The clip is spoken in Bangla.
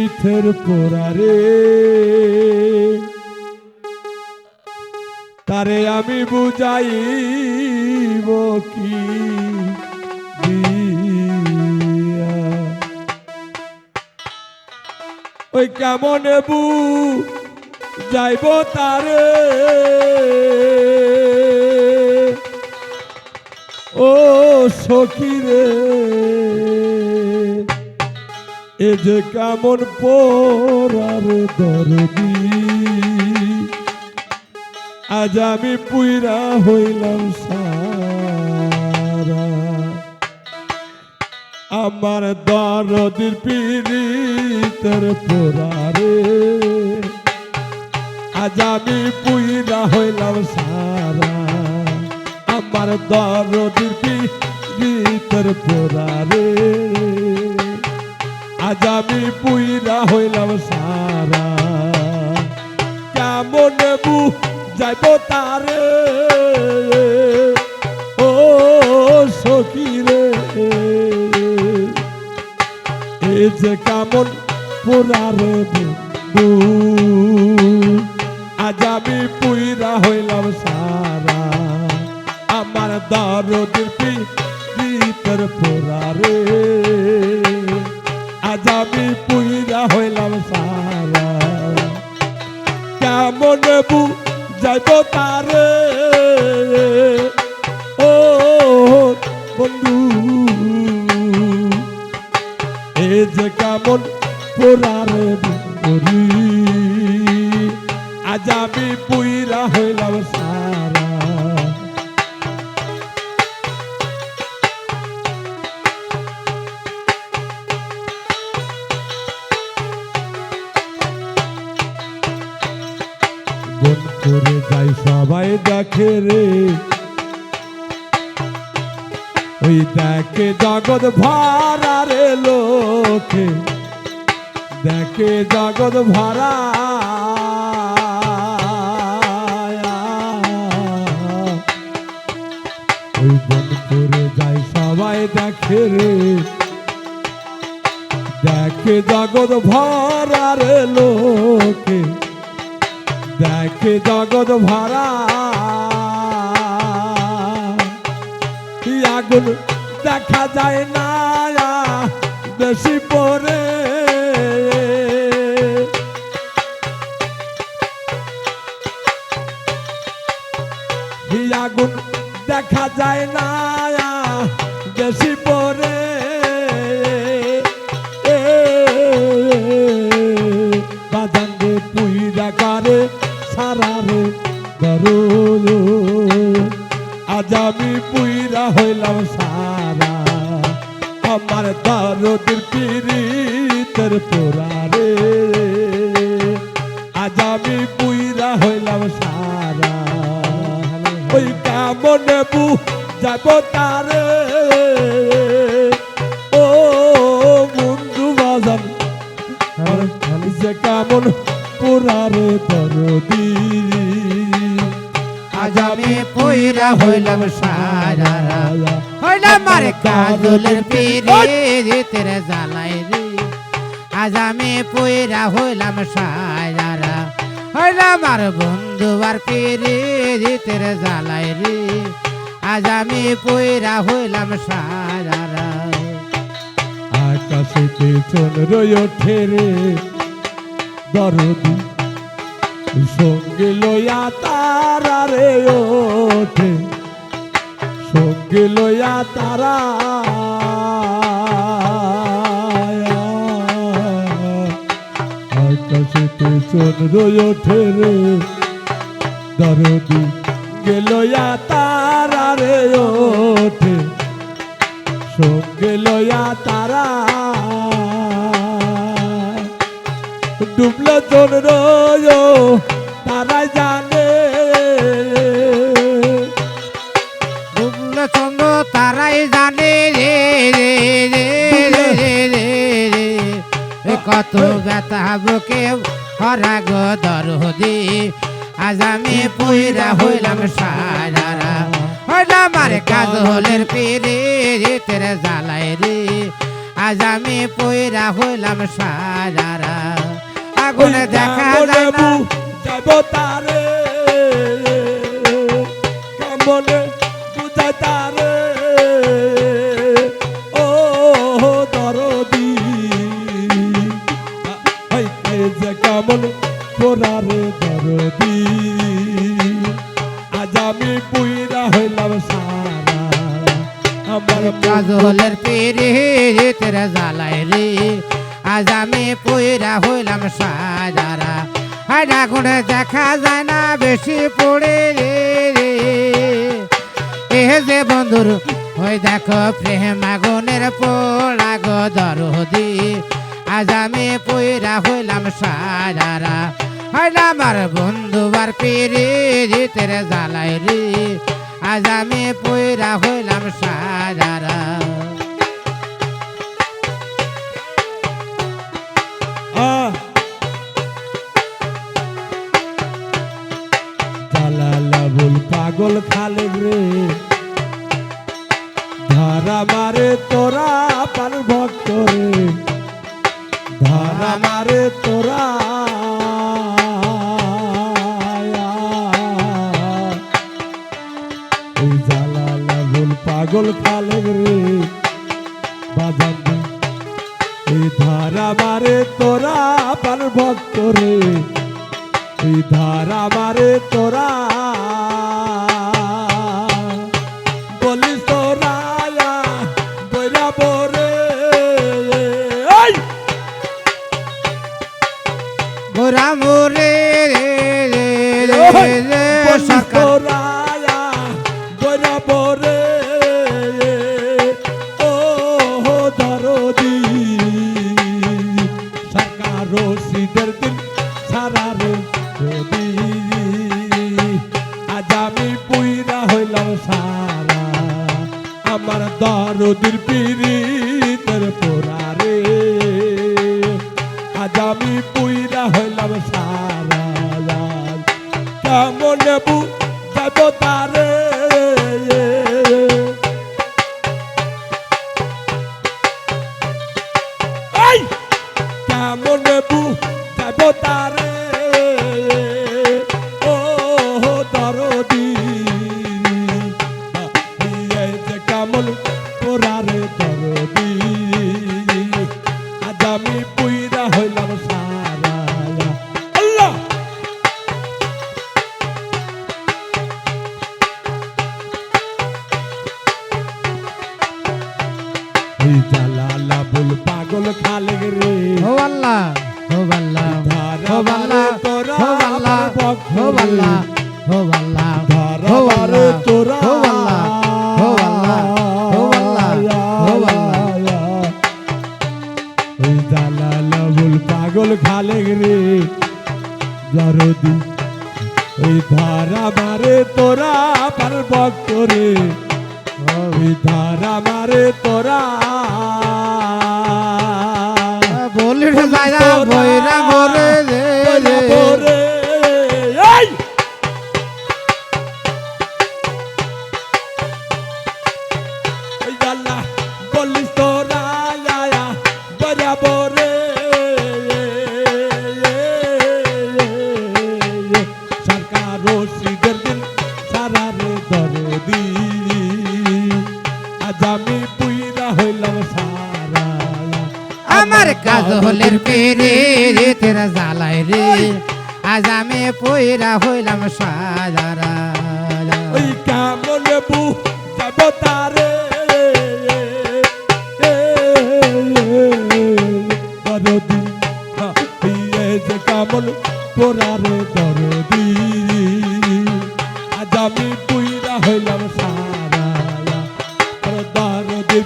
পীঠের পোড়ারে তারে আমি বুঝাইব কি ওই কেমন বু যাইব তারে। ও সখী রে। এ যে কেমন পোরার দরদি। আজ আমি পুইরা হইলাম সারা। আমার দরদির পিড়িতের পোরারে আজ আমি পুইরা হইলাম সারা। আমার দরদির পিড়িতের পোরারে আজ আমি পুইরা হইলাম সারা। কেমন বু যাইব তারে? ও সখী রে। এ যে কেমন পোড়ারে বন্ধু। আজ আমি পুইরা হইলাম সারা। আমার দরদির পিতর পোড়ারে আজ আমি পুইরা হইলাম সারা। কেমন বু যাইব তারে? ও বন্ধু, এ যে কেমন পোড়ারে বন্ধুরি আজ আমি পুইরা হইলাম সারা। রে। ওই দেখে জগৎ ভরা রে লোকে। দেখে জগৎ ভরা। ওই সবাই দেখে রে। দেখে জগৎ ভরা লোকে। দেখে জগৎ ভরা আগুন দেখা যায় না। বেশি পরে পুইরা সারা। ওই কেমন বু যাব তারে। ও বন্ধু বাজান যে কেমন পুরারে দরদি আজ আমি পইরা হইলাম সারা। হইলাম মারে কাজলের পিরে তেরে জ্বালাই রে। আজ আমি পইরা হইলাম সারা। হইলাম আর বন্ধু আর পিরে তেরে জ্বালাই রে। আজ আমি পইরা হইলাম সারা আকাশেতে চন্দ্র ওঠে রে। দরদি সঙ্গে লইয়া তারা রে ওঠে। সঙ্গে লইয়া তারা চন্দ্র ওঠে রে। দরদি গেলয়া তারা রে ওঠে। সঙ্গে লয়া তারা। ডুবলো রয়ো তারা জানে। ডুবলো চন্দ্র তারাই জানে রে রে রে রে রে রে কত ব্যথা বুকে হরা গো দরদি আজ আমি পুইরা হইলাম সারা হইলাম আর কাজলের পিরে তেরে জ্বালাই রে। আজ আমি পয়রা হইলাম সাজারা আগুনে দেখা যাব তারে। কেমনে তেরে জ্বালাই রে। আজ আমি পয়রা হইলাম সাজারা। আর আগুনে দেখা যায় না বেশি পড়ে রে এ যে বন্ধুর, ওই দেখো প্রেম আগুনের পোড়া গো দরদি। আজ আমি পয়রা হইলাম সাজারা। হয় আমার বন্ধু আর পিড়ি তেরে জ্বালাই রে। আজ আমি পয়রা হইলাম সাজারা। পাগল খালে রে। ধারা মারে তোরা পার ভক্ত রে। ধারা মারে তোরা। পাগল খালে রে। বাজান। এই ধারা মারে তোরা পার ভক্ত রে। এই ধারা মারে তোরা। সারা কেমন বু যাব তারে? জালালা বল পাগল খালে রে ও আল্লাহ ও আল্লাহ ও আল্লাহ ও আল্লাহ ও। আল্লাহ ও আল্লাহ ও আল্লাহ তোরা ও আল্লাহ ও আল্লাহ ও আল্লাহ ও আল্লাহ জালালা বল পাগল খালে রে জরদি ওই ধারা মারে তোরা পার ভক্ত রে ওই ধারা মারে তোরা। দাদা বইরা মোরে রে রে। সাজারা ওই কেমন বু যাব তারে? দরদি ইয়ে যে কেমন তোরারে দরদি। আজ আমি পুইরা হইলাম সারা দরদি